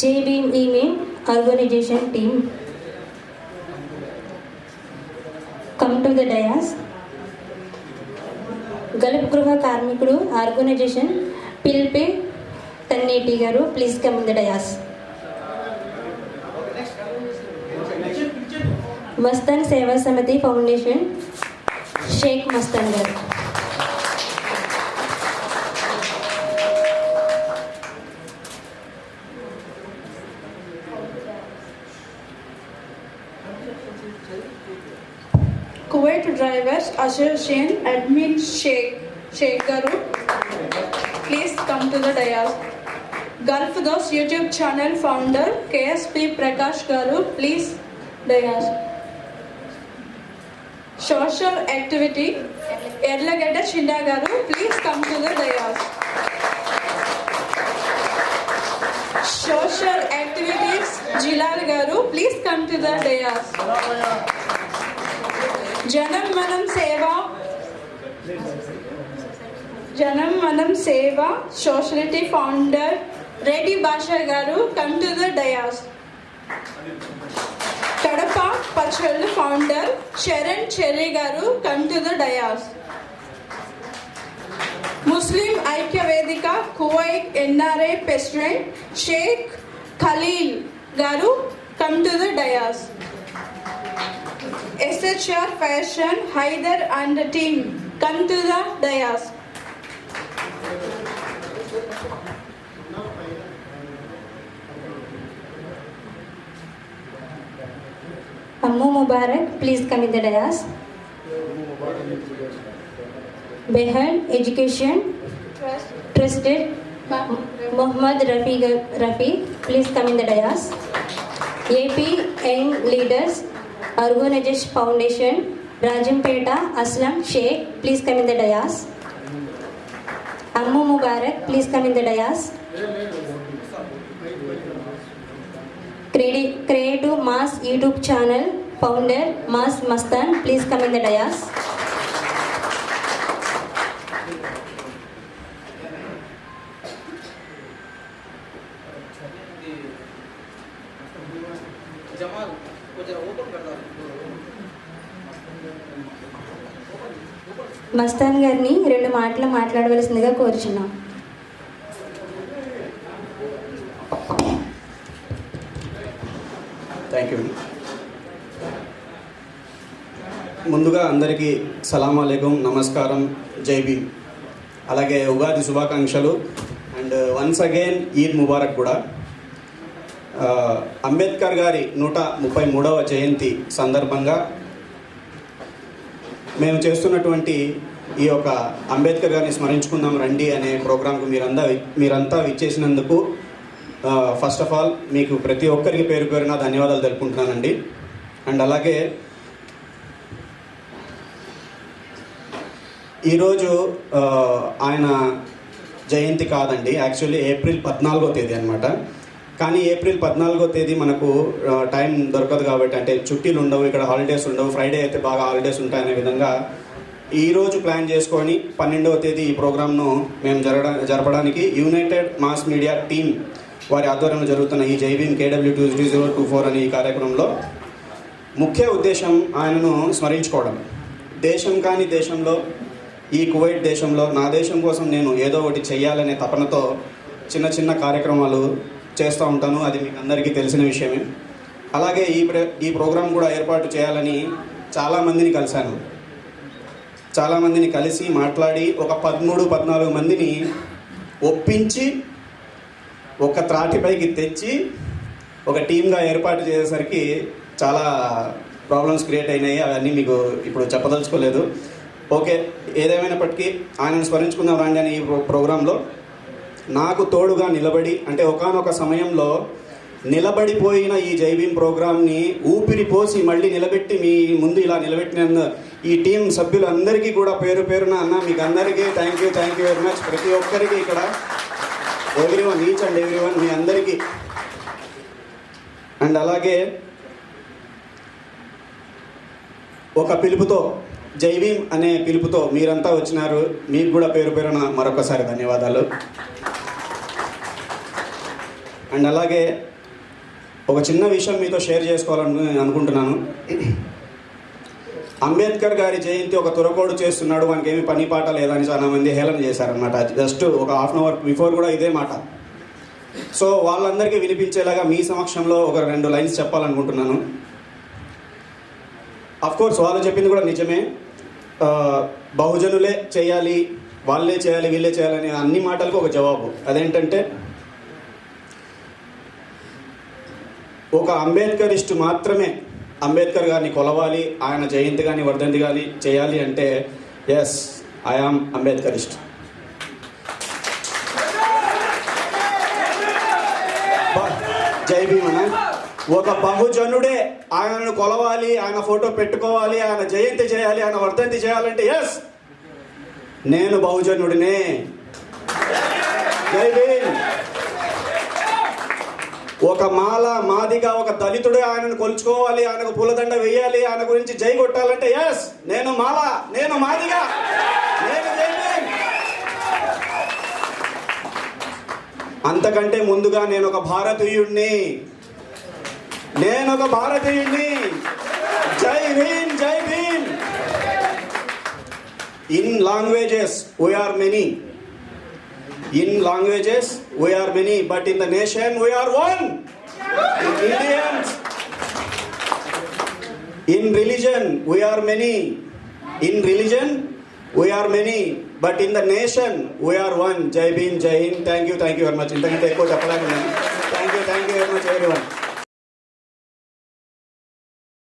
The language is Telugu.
JBeam Email Organization Team. Come to the dais. Gulf గృహ కార్మికుడు ఆర్గనైజేషన్ పిల్పే తన్నేటి గారు please come the dais Mastan Seva Samiti foundation Shaik Mastan గారు Kuwait driver association admin Shaik Shaik గారు please come to the dais Gulf Dost YouTube channel founder KSP Prakash గారు please dais social activity Erlagadda Chinna గారు please come to the dais Jilal గారు ప్లీజ్ కమ్ టు జనం మనం సేవ జనం మనం సేవ సోషలిటీ ఫౌండర్ రెడ్డి భాష గారు come to the dais Kadapa పచ్చళ్ళు ఫౌండర్ చరణ్ చెర్రి గారు come to the dais Muslim ఐక్య వేదిక Kuwait NRI president Shaik Khalil. Garu, come to the dais. SHR Fashion, Haider and team, come to the dais. Ammu Mubarak, please come in the dais. Behind Education Trusted Rafi గా- Rafi please come in the dais AP young leaders organization foundation Rajampet Aslam Shaik please come in the dais Ammu Mubarak please come in the dais credit creative mass YouTube channel founder mass Mastan please come in Jamal కొంచెం ఓపెన్ పెడతారు మస్తాన్ గారిని రెండు మాటలు మాట్లాడవలసిందిగా కోరుచున్నాం. థ్యాంక్ యూ ముందుగా అందరికీ సలాం అలైకుం నమస్కారం జైబీ అలాగే ఉగాది శుభాకాంక్షలు and once again Eid Mubarak కూడా. అంబేద్కర్ గారి నూట ముప్పై మూడవ జయంతి సందర్భంగా మేము చేస్తున్నటువంటి ఈ యొక్క అంబేద్కర్ గారిని స్మరించుకుందాం రండి అనే ప్రోగ్రాంకు మీరంతా మీరంతా విచ్చేసినందుకు ఫస్ట్ ఆఫ్ ఆల్ మీకు ప్రతి ఒక్కరికి పేరు పేరున ధన్యవాదాలు తెలుపుకుంటున్నానండి. అండ్ అలాగే ఈరోజు ఆయన జయంతి కాదండి యాక్చువల్లీ ఏప్రిల్ పద్నాలుగో తేదీ అనమాట కానీ ఏప్రిల్ పద్నాలుగో తేదీ మనకు టైం దొరకదు కాబట్టి అంటే చుట్టీలు ఉండవు ఇక్కడ హాలిడేస్ ఉండవు ఫ్రైడే అయితే బాగా హాలిడేస్ ఉంటాయనే విధంగా ఈరోజు ప్లాన్ చేసుకొని పన్నెండవ తేదీ ఈ ప్రోగ్రామ్ను మేము జరగ జరపడానికి యునైటెడ్ మాస్ మీడియా టీమ్ వారి ఆధ్వర్యంలో జరుగుతున్న ఈ జైబీన్ KW two zero two four అనే ఈ కార్యక్రమంలో ముఖ్య ఉద్దేశం ఆయనను స్మరించుకోవడం. దేశం కాని దేశంలో ఈ కువైట్ దేశంలో నా దేశం కోసం నేను ఏదో ఒకటి చెయ్యాలనే తపనతో చిన్న చిన్న కార్యక్రమాలు చేస్తూ ఉంటాను అది మీకు అందరికీ తెలిసిన విషయమే. అలాగే ఈ ప్ర ఈ ప్రోగ్రాం కూడా ఏర్పాటు చేయాలని చాలామందిని కలిశాను. చాలామందిని కలిసి మాట్లాడి ఒక పదమూడు పద్నాలుగు మందిని ఒప్పించి ఒక త్రాటిపైకి తెచ్చి ఒక టీమ్గా ఏర్పాటు చేసేసరికి చాలా ప్రాబ్లమ్స్ క్రియేట్ అయినాయి. అవన్నీ మీకు ఇప్పుడు చెప్పదలుచుకోలేదు. ఓకే ఏదేమైనప్పటికీ ఆయనను స్మరించుకుందాం రాండి అని ఈ ప్రో- ప్రోగ్రాంలో నాకు తోడుగా నిలబడి అంటే ఒకానొక సమయంలో నిలబడిపోయిన ఈ జైవీం ప్రోగ్రామ్ని ఊపిరి పోసి మళ్ళీ నిలబెట్టి మీ ముందు ఇలా నిలబెట్టిన ఈ టీం సభ్యులందరికీ కూడా పేరు పేరున అన్న మీకు అందరికీ thank you thank you very much ప్రతి ఒక్కరికి ఇక్కడ everyone each and every one మీ అందరికీ. అండ్ అలాగే ఒక పిలుపుతో జైవీం అనే పిలుపుతో మీరంతా వచ్చినారు. మీకు కూడా పేరు పేరున మరొకసారి ధన్యవాదాలు. అండ్ అలాగే ఒక చిన్న విషయం మీతో షేర్ చేసుకోవాలని అనుకుంటున్నాను. అంబేద్కర్ గారి జయంతి ఒక తురకోడు చేస్తున్నాడు వానికి ఏమి పని పాట లేదని చాలామంది హేళన చేశారనమాట జస్ట్ ఒక హాఫ్ అన్ అవర్ బిఫోర్ కూడా ఇదే మాట. సో వాళ్ళందరికీ వినిపించేలాగా మీ సమక్షంలో ఒక రెండు లైన్స్ చెప్పాలనుకుంటున్నాను. కోర్స్ వాళ్ళు చెప్పింది కూడా నిజమే. బహుజనులే చేయాలి వాళ్ళే చేయాలి వీళ్ళే చేయాలని అన్ని మాటలకు ఒక జవాబు. అదేంటంటే ఒక అంబేద్కరిస్టు మాత్రమే అంబేద్కర్ గారిని కొలవాలి ఆయన జయంతి కానీ వర్ధంతి కానీ చేయాలి అంటే ఎస్ ఐఆమ్ అంబేద్కరిస్ట్. జై భీమన ఒక బహుజనుడే ఆయనను కొలవాలి ఆయన ఫోటో పెట్టుకోవాలి ఆయన జయంతి చేయాలి ఆయన వర్ధంతి చేయాలంటే ఎస్ నేను బహుజనుడినే. జై భీమ్. ఒక మాల మాదిగా ఒక దళితుడే ఆయనను కొలుచుకోవాలి ఆయనకు పూలదండ వేయాలి ఆయన గురించి జై కొట్టాలంటే ఎస్ నేను మాల నేను మాదిగా నేను అంతకంటే ముందుగా నేను ఒక భారతీయుణ్ణి. నేను ఒక భారతీయుణ్ణి. జై భీమ్ జై Bhim. In languages we are many In languages, we are many, but in the nation, we are one. Indians. In religion, we are many. In religion, we are many. But in the nation, we are one. Jai Bhim, Jai Hind. Thank you, thank you very much. Thank you, thank you very much, everyone.